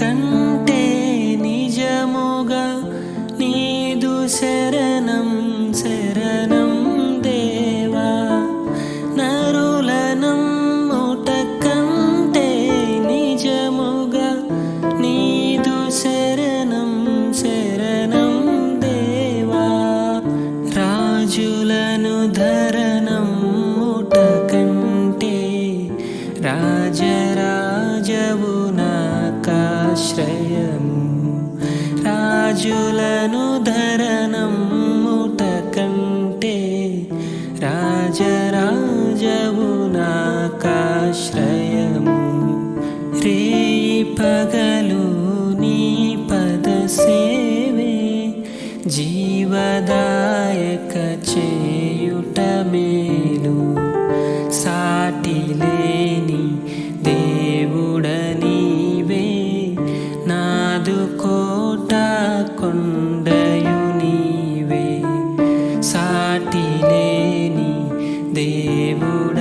కంటే నిజముగా నీదు శరణం శరణం దేవా. నరులనం ముట కంటే నిజముగా నీదు శరణం శరణం దేవా. రాజులను ధరణం ఆశ్రయము. రాజులను ధరణం ముట కంటే రాజరాజవు నాకాశ్రయము. రేయి పగలు నీ పద సేవే జీవదాయక చే కొండయు నీవే సాటిలేని దేవుడ